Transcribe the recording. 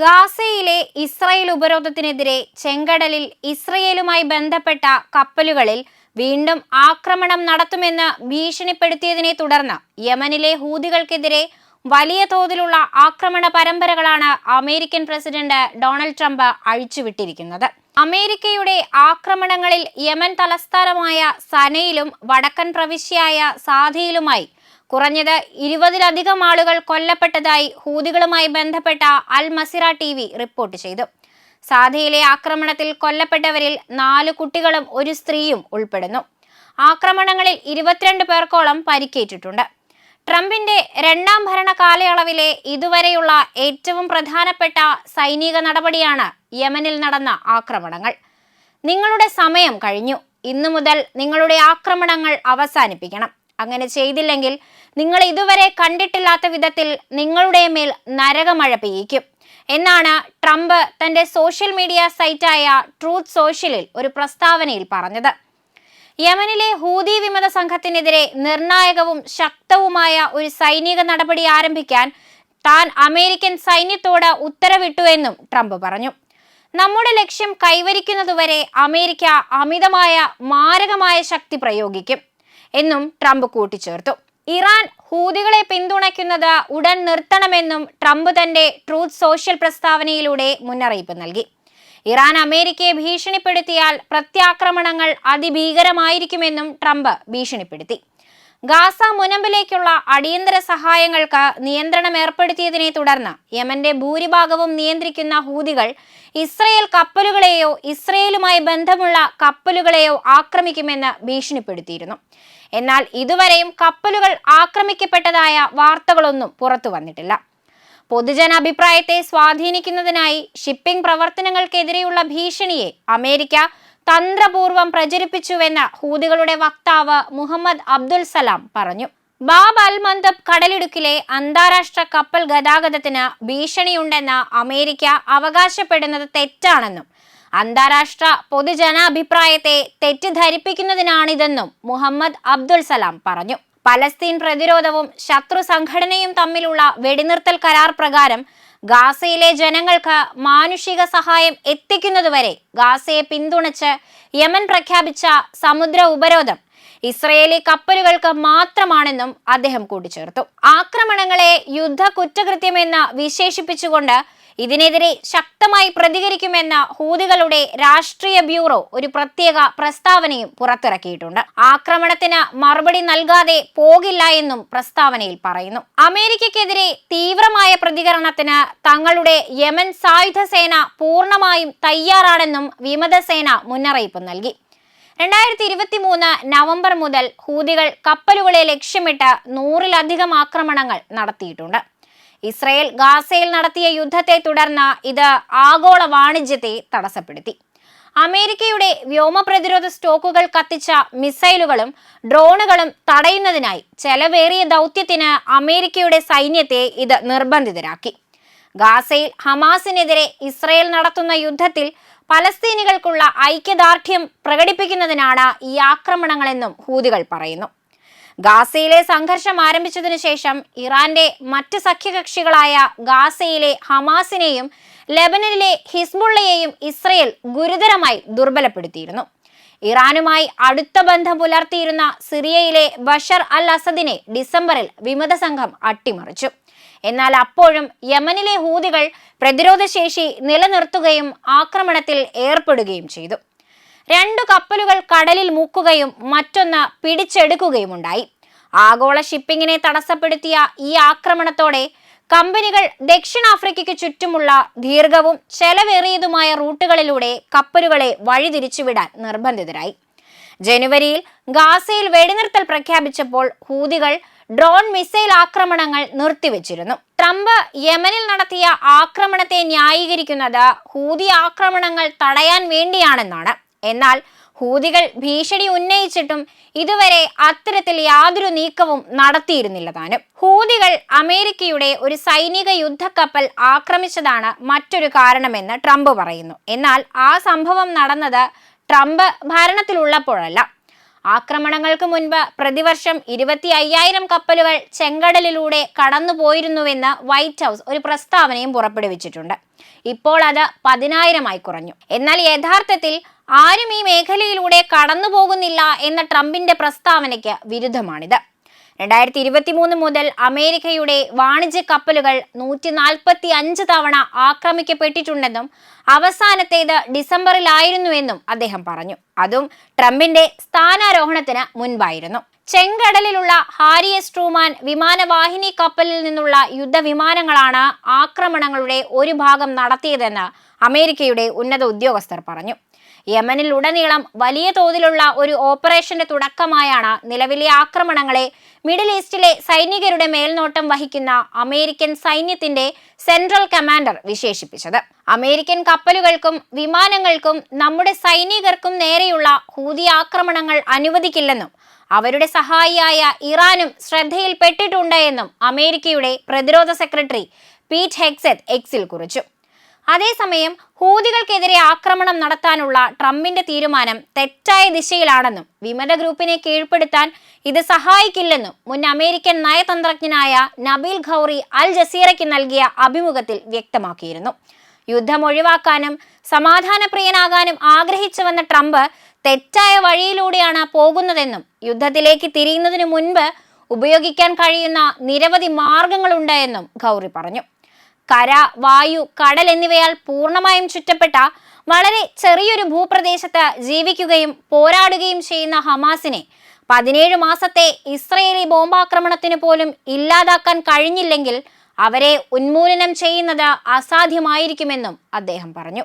ഗാസയിലെ ഇസ്രയേൽ ഉപരോധത്തിനെതിരെ ചെങ്കടലിൽ ഇസ്രയേലുമായി ബന്ധപ്പെട്ട കപ്പലുകളിൽ വീണ്ടും ആക്രമണം നടത്തുമെന്ന് ഭീഷണിപ്പെടുത്തിയതിനെ തുടർന്ന് യമനിലെ ഹൂതികൾക്കെതിരെ വലിയ തോതിലുള്ള ആക്രമണ പരമ്പരകളാണ് അമേരിക്കൻ പ്രസിഡന്റ് ഡൊണാൾഡ് ട്രംപ് അഴിച്ചുവിട്ടിരിക്കുന്നത്. അമേരിക്കയുടെ ആക്രമണങ്ങളിൽ യമൻ തലസ്ഥാനമായ സനയിലും വടക്കൻ പ്രവിശ്യയായ സാധയിലുമായി കുറഞ്ഞത് ഇരുപതിലധികം ആളുകൾ കൊല്ലപ്പെട്ടതായി ഹൂതികളുമായി ബന്ധപ്പെട്ട Al Masirah T V report ചെയ്തു. സാധയിലെ ആക്രമണത്തിൽ കൊല്ലപ്പെട്ടവരിൽ നാല് കുട്ടികളും ഒരു സ്ത്രീയും ഉൾപ്പെടുന്നു. ആക്രമണങ്ങളിൽ ഇരുപത്തിരണ്ട് പേർക്കോളം പരിക്കേറ്റിട്ടുണ്ട്. ട്രംപിന്റെ രണ്ടാം ഭരണ കാലയളവിലെ ഇതുവരെയുള്ള ഏറ്റവും പ്രധാനപ്പെട്ട സൈനിക നടപടിയാണ് യമനിൽ നടന്ന ആക്രമണങ്ങൾ. നിങ്ങളുടെ സമയം കഴിഞ്ഞു. ഇന്നു മുതൽ നിങ്ങളുടെ ആക്രമണങ്ങൾ അവസാനിപ്പിക്കണം. അങ്ങനെ ചെയ്തില്ലെങ്കിൽ നിങ്ങൾ ഇതുവരെ കണ്ടിട്ടില്ലാത്ത വിധത്തിൽ നിങ്ങളുടെ മേൽ നരകമഴ പെയ്യിക്കും. എന്നാണ് ട്രംപ് തന്റെ സോഷ്യൽ മീഡിയ സൈറ്റായ ട്രൂത്ത് സോഷ്യലിൽ ഒരു പ്രസ്താവനയിൽ പറഞ്ഞത്. യമനിലെ ഹൂതി വിമത സംഘത്തിനെതിരെ നിർണായകവും ശക്തവുമായ ഒരു സൈനിക നടപടി ആരംഭിക്കാൻ താൻ അമേരിക്കൻ സൈന്യത്തോട് ഉത്തരവിട്ടുവെന്നും ട്രംപ് പറഞ്ഞു. നമ്മുടെ ലക്ഷ്യം കൈവരിക്കുന്നതുവരെ അമേരിക്ക അമിതമായ മാരകമായ ശക്തി പ്രയോഗിക്കും. എന്നും ട്രംപ് കൂട്ടിച്ചേർത്തു. ഇറാൻ ഹൂതികളെ പിന്തുണയ്ക്കുന്നത് ഉടൻ നിർത്തണമെന്നും ട്രംപ് തന്റെ ട്രൂത്ത് സോഷ്യൽ പ്രസ്താവനയിലൂടെ മുന്നറിയിപ്പ് നൽകി. ഇറാൻ അമേരിക്കയെ ഭീഷണിപ്പെടുത്തിയാൽ പ്രത്യാക്രമണങ്ങൾ അതിഭീകരമായിരിക്കുമെന്നും ട്രംപ് ഭീഷണിപ്പെടുത്തി. ഗാസ മുനമ്പിലേക്കുള്ള അടിയന്തര സഹായങ്ങൾക്ക് നിയന്ത്രണം ഏർപ്പെടുത്തിയതിനെ തുടർന്ന് യമന്റെ ഭൂരിഭാഗവും നിയന്ത്രിക്കുന്ന ഹൂതികൾ ഇസ്രയേൽ കപ്പലുകളെയോ ഇസ്രയേലുമായി ബന്ധമുള്ള കപ്പലുകളെയോ ആക്രമിക്കുമെന്ന് ഭീഷണിപ്പെടുത്തിയിരുന്നു. എന്നാൽ ഇതുവരെയും കപ്പലുകൾ ആക്രമിക്കപ്പെട്ടതായ വാർത്തകളൊന്നും പുറത്തു വന്നിട്ടില്ല. പൊതുജനാഭിപ്രായത്തെ സ്വാധീനിക്കുന്നതിനായി ഷിപ്പിംഗ് പ്രവർത്തനങ്ങൾക്കെതിരെയുള്ള ഭീഷണിയെ അമേരിക്ക തന്ത്രപൂർവം പ്രചരിപ്പിച്ചുവെന്ന് ഹൂദികളുടെ വക്താവ് മുഹമ്മദ് അബ്ദുൽ സലാം പറഞ്ഞു. ബാബ് അൽ മന്ദബ് കടലിടുക്കിലെ അന്താരാഷ്ട്ര കപ്പൽ ഗതാഗതത്തിന് ഭീഷണിയുണ്ടെന്ന് അമേരിക്ക അവകാശപ്പെടുന്നത് തെറ്റാണെന്നും അന്താരാഷ്ട്ര പൊതുജനാഭിപ്രായത്തെ തെറ്റിദ്ധരിപ്പിക്കുന്നതിനാണിതെന്നും മുഹമ്മദ് അബ്ദുൽ സലാം പറഞ്ഞു. പലസ്തീൻ പ്രതിരോധവും ശത്രു സംഘടനയും തമ്മിലുള്ള വെടിനിർത്തൽ കരാർ പ്രകാരം ഗാസയിലെ ജനങ്ങൾക്ക് മാനുഷിക സഹായം എത്തിക്കുന്നതുവരെ ഗാസയെ പിന്തുണച്ച് യമൻ പ്രഖ്യാപിച്ച സമുദ്ര ഉപരോധം ഇസ്രയേലി കപ്പലുകൾക്ക് മാത്രമാണെന്നും അദ്ദേഹം കൂട്ടിച്ചേർത്തു. ആക്രമണങ്ങളെ യുദ്ധ കുറ്റകൃത്യമെന്ന് വിശേഷിപ്പിച്ചുകൊണ്ട് ഇതിനെതിരെ ശക്തമായി പ്രതികരിക്കുമെന്ന ഹൂതികളുടെ രാഷ്ട്രീയ ബ്യൂറോ ഒരു പ്രത്യേക പ്രസ്താവനയും പുറത്തിറക്കിയിട്ടുണ്ട്. ആക്രമണത്തിന് മറുപടി നൽകാതെ പോകില്ല എന്നും പ്രസ്താവനയിൽ പറയുന്നു. അമേരിക്കക്കെതിരെ തീവ്രമായ പ്രതികരണത്തിന് തങ്ങളുടെ യമൻ സായുധ സേന പൂർണമായും തയ്യാറാണെന്നും വിമതസേന മുന്നറിയിപ്പ് നൽകി. രണ്ടായിരത്തി ഇരുപത്തി മൂന്ന് നവംബർ മുതൽ ഹൂതികൾ കപ്പലുകളെ ലക്ഷ്യമിട്ട് നൂറിലധികം ആക്രമണങ്ങൾ നടത്തിയിട്ടുണ്ട്. ഇസ്രയേൽ ഗാസയിൽ നടത്തിയ യുദ്ധത്തെ തുടർന്ന് ഇത് ആഗോള വാണിജ്യത്തെ തടസ്സപ്പെടുത്തി. അമേരിക്കയുടെ വ്യോമ പ്രതിരോധ സ്റ്റോക്കുകൾ കത്തിച്ച മിസൈലുകളും ഡ്രോണുകളും തടയുന്നതിനായി ചെലവേറിയ ദൗത്യത്തിന് അമേരിക്കയുടെ സൈന്യത്തെ ഇത് നിർബന്ധിതരാക്കി. ഗാസയിൽ ഹമാസിനെതിരെ ഇസ്രയേൽ നടത്തുന്ന യുദ്ധത്തിൽ പലസ്തീനികൾക്കുള്ള ഐക്യദാർഢ്യം പ്രകടിപ്പിക്കുന്നതിനാണ് ഈ ആക്രമണങ്ങളെന്നും ഹൂതികൾ പറയുന്നു. ഗാസയിലെ സംഘർഷം ആരംഭിച്ചതിനു ശേഷം ഇറാന്റെ മറ്റ് സഖ്യകക്ഷികളായ ഗാസയിലെ ഹമാസിനെയും ലെബനനിലെ ഹിസ്ബുള്ളയെയും ഇസ്രയേൽ ഗുരുതരമായി ദുർബലപ്പെടുത്തിയിരുന്നു. ഇറാനുമായി അടുത്ത ബന്ധം പുലർത്തിയിരുന്ന സിറിയയിലെ ബഷർ അൽ അസദിനെ ഡിസംബറിൽ വിമത സംഘം അട്ടിമറിച്ചു. എന്നാൽ അപ്പോഴും യമനിലെ ഹൂതികൾ പ്രതിരോധശേഷി നിലനിർത്തുകയും ആക്രമണത്തിൽ ഏർപ്പെടുകയും ചെയ്തു. രണ്ടു കപ്പലുകൾ കടലിൽ മുക്കുകയും മറ്റൊന്ന് പിടിച്ചെടുക്കുകയുമുണ്ടായി. ആഗോള ഷിപ്പിങ്ങിനെ തടസ്സപ്പെടുത്തിയ ഈ ആക്രമണത്തോടെ കമ്പനികൾ ദക്ഷിണാഫ്രിക്കയ്ക്ക് ചുറ്റുമുള്ള ദീർഘവും ചെലവേറിയതുമായ റൂട്ടുകളിലൂടെ കപ്പലുകളെ വഴിതിരിച്ചുവിടാൻ നിർബന്ധിതരായി. ജനുവരിയിൽ ഗാസയിൽ വെടിനിർത്തൽ പ്രഖ്യാപിച്ചപ്പോൾ ഹൂതികൾ ഡ്രോൺ മിസൈൽ ആക്രമണങ്ങൾ നിർത്തിവെച്ചിരുന്നു. ട്രംപ് യമനിൽ നടത്തിയ ആക്രമണത്തെ ന്യായീകരിക്കുന്നത് ഹൂതി ആക്രമണങ്ങൾ തടയാൻ വേണ്ടിയാണെന്നാണ്. എന്നാൽ ഹൂതികൾ ഭീഷണി ഉന്നയിച്ചിട്ടും ഇതുവരെ അത്തരത്തിൽ യാതൊരു നീക്കവും നടത്തിയിരുന്നില്ല താനും ഹൂതികൾ അമേരിക്കയുടെ ഒരു സൈനിക യുദ്ധക്കപ്പൽ ആക്രമിച്ചതാണ് മറ്റൊരു കാരണമെന്ന് ട്രംപ് പറയുന്നു. എന്നാൽ ആ സംഭവം നടന്നത് ട്രംപ് ഭരണത്തിലുള്ളപ്പോഴല്ല. ആക്രമണങ്ങൾക്ക് മുൻപ് പ്രതിവർഷം ഇരുപത്തി അയ്യായിരം കപ്പലുകൾ ചെങ്കടലിലൂടെ കടന്നുപോയിരുന്നുവെന്ന് വൈറ്റ് ഹൗസ് ഒരു പ്രസ്താവനയും പുറപ്പെടുവിച്ചിട്ടുണ്ട്. ഇപ്പോൾ അത് പതിനായിരമായി കുറഞ്ഞു. എന്നാൽ യഥാർത്ഥത്തിൽ ആരും ഈ മേഖലയിലൂടെ കടന്നു പോകുന്നില്ല എന്ന ട്രംപിന്റെ പ്രസ്താവനയ്ക്ക് വിരുദ്ധമാണിത്. രണ്ടായിരത്തി ഇരുപത്തി മൂന്ന് മുതൽ അമേരിക്കയുടെ വാണിജ്യ കപ്പലുകൾ നൂറ്റി നാൽപ്പത്തി അഞ്ച് തവണ ആക്രമിക്കപ്പെട്ടിട്ടുണ്ടെന്നും അവസാനത്തേത് ഡിസംബറിലായിരുന്നുവെന്നും അദ്ദേഹം പറഞ്ഞു. അതും ട്രംപിന്റെ സ്ഥാനാരോഹണത്തിന് മുൻപായിരുന്നു. ചെങ്കടലിലുള്ള ഹാരി എസ് ട്രൂമാൻ വിമാനവാഹിനി കപ്പലിൽ നിന്നുള്ള യുദ്ധവിമാനങ്ങളാണ് ആക്രമണങ്ങളുടെ ഒരു ഭാഗം നടത്തിയതെന്ന് അമേരിക്കയുടെ ഉന്നത ഉദ്യോഗസ്ഥർ പറഞ്ഞു. യമനിൽ ഉടനീളം വലിയ തോതിലുള്ള ഒരു ഓപ്പറേഷന്റെ തുടക്കമായാണ് നിലവിലെ ആക്രമണങ്ങളെ മിഡിൽ ഈസ്റ്റിലെ സൈനികരുടെ മേൽനോട്ടം വഹിക്കുന്ന അമേരിക്കൻ സൈന്യത്തിന്റെ സെൻട്രൽ കമാൻഡർ വിശേഷിപ്പിച്ചത്. അമേരിക്കൻ കപ്പലുകൾക്കും വിമാനങ്ങൾക്കും നമ്മുടെ സൈനികർക്കും നേരെയുള്ള ഹൂതി ആക്രമണങ്ങൾ അനുവദിക്കില്ലെന്നും അവരുടെ സഹായിയായ ഇറാനും ശ്രദ്ധയിൽപ്പെട്ടിട്ടുണ്ട് എന്നും അമേരിക്കയുടെ പ്രതിരോധ സെക്രട്ടറി പീറ്റ് ഹെക്സെത്ത് എക്സിൽ കുറിച്ചു. അതേസമയം ഹൂതികൾക്കെതിരെ ആക്രമണം നടത്താനുള്ള ട്രംപിന്റെ തീരുമാനം തെറ്റായ ദിശയിലാണെന്നും വിമത ഗ്രൂപ്പിനെ കീഴ്പ്പെടുത്താൻ ഇത് സഹായിക്കില്ലെന്നും മുൻ അമേരിക്കൻ നയതന്ത്രജ്ഞനായ നബീൽ ഖൗറി അൽ ജസീറയ്ക്ക് നൽകിയ അഭിമുഖത്തിൽ വ്യക്തമാക്കിയിരുന്നു. യുദ്ധം ഒഴിവാക്കാനും സമാധാനപ്രിയനാകാനും ആഗ്രഹിച്ചുവെന്ന ട്രംപ് തെറ്റായ വഴിയിലൂടെയാണ് പോകുന്നതെന്നും യുദ്ധത്തിലേക്ക് തിരിയുന്നതിനു മുൻപ് ഉപയോഗിക്കാൻ കഴിയുന്ന നിരവധി മാർഗങ്ങളുണ്ട് എന്നും പറഞ്ഞു. കര വായു കടൽ എന്നിവയാൽ പൂർണമായും ചുറ്റപ്പെട്ട വളരെ ചെറിയൊരു ഭൂപ്രദേശത്ത് ജീവിക്കുകയും പോരാടുകയും ചെയ്യുന്ന ഹമാസിനെ പതിനേഴ് മാസത്തെ ഇസ്രയേലി ബോംബാക്രമണത്തിന് പോലും ഇല്ലാതാക്കാൻ കഴിഞ്ഞില്ലെങ്കിൽ അവരെ ഉന്മൂലനം ചെയ്യുന്നത് അസാധ്യമായിരിക്കുമെന്നും അദ്ദേഹം പറഞ്ഞു.